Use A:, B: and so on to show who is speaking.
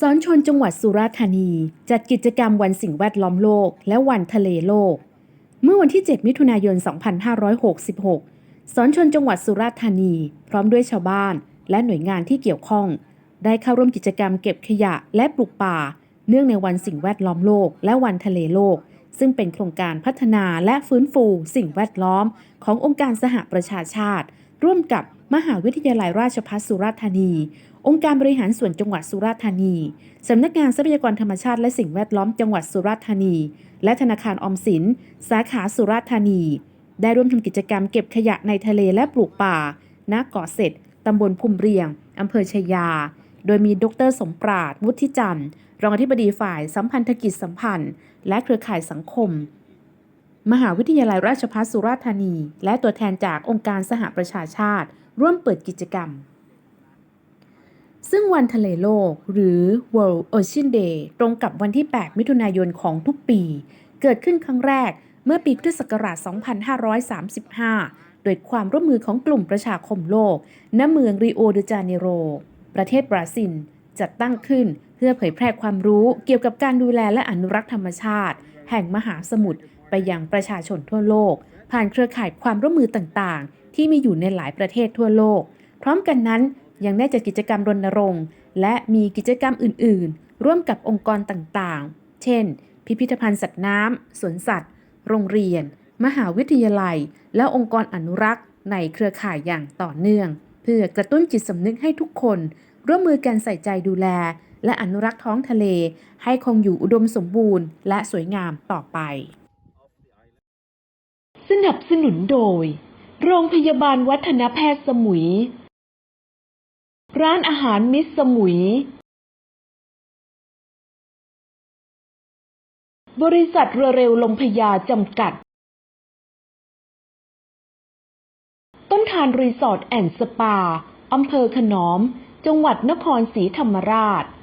A: สอนชนจังหวัดสุราษฎร์ธานี จัดกิจกรรมวันสิ่งแวดล้อมโลก และวันทะเลโลก เมื่อวันที่ 7 มิถุนายน 2566 สอนชนจังหวัดสุราษฎร์ธานี พร้อมด้วยชาวบ้าน และหน่วยงานที่เกี่ยวข้อง ได้เข้าร่วมกิจกรรมเก็บขยะและปลูกป่า เนื่องในวันสิ่งแวดล้อมโลก และวันทะเลโลก ซึ่งเป็นโครงการพัฒนาและฟื้นฟู สิ่งแวดล้อม ขององค์การสหประชาชาติ ร่วมกับมหาวิทยาลัยราชภัฏสุราษฎร์ธานี องค์การบริหารส่วนจังหวัดสุราษฎร์ธานี สำนักงานทรัพยากรธรรมชาติและสิ่งแวดล้อมจังหวัดสุราษฎร์ธานี และธนาคารออมสิน สาขาสุราษฎร์ธานี ได้ร่วมทำกิจกรรมเก็บขยะในทะเลและปลูกป่า ณ เกาะเสร็จตำบลภูมิเรียง อำเภอชายา โดยมีดรสมปราดวุฒิจันทร์ รองอธิบดีฝ่ายสัมพันธกิจสัมพันธ์ และเครือข่ายสังคม มหาวิทยาลัยราชภัฏสุราษฎร์ธานี และตัวแทนจากองค์การสหประชาชาติ ร่วมเปิดกิจกรรม ซึ่งวันทะเลโลกหรือ World Ocean Day ตรงกับวันที่ 8 มิถุนายนของทุกปี เกิดขึ้นครั้งแรกเมื่อปีพุทธศักราช 2535 โดยความร่วมมือของกลุ่มประชาคมโลก ณ เมืองริโอเดจาเนโร ประเทศบราซิล จัดตั้งขึ้นเพื่อเผยแพร่ความรู้เกี่ยวกับการดูแลและอนุรักษ์ธรรมชาติ แห่งมหาสมุทรไปยังประชาชนทั่วโลก ผ่านเครือข่ายความร่วมมือต่างๆ ที่มีอยู่ในหลายประเทศทั่วโลก พร้อมกันนั้น ยังได้จัดกิจกรรมรณรงค์ และมีกิจกรรมอื่น ๆ ร่วมกับองค์กรต่างๆ เช่น พิพิธภัณฑ์สัตว์น้ำสวนสัตว์ โรงเรียน มหาวิทยาลัย และองค์กรอนุรักษ์ ในเครือข่ายอย่างต่อเนื่อง เพื่อกระตุ้นจิตสำนึกให้ทุกคน ร่วมมือกันใส่ใจดูแล และอนุรักษ์ท้องทะเล ให้คงอยู่อุดมสมบูรณ์ และสวยงามต่อไป
B: สนับสนุนโดย โรงพยาบาลวัฒนแพทย์สมุย ร้านอาหารมิตรสมุย บริษัทเรือเร็วลงพยาจำกัด ต้นทานรีสอร์ทแอนด์สปา อำเภอขนอม จังหวัดนครศรีธรรมราช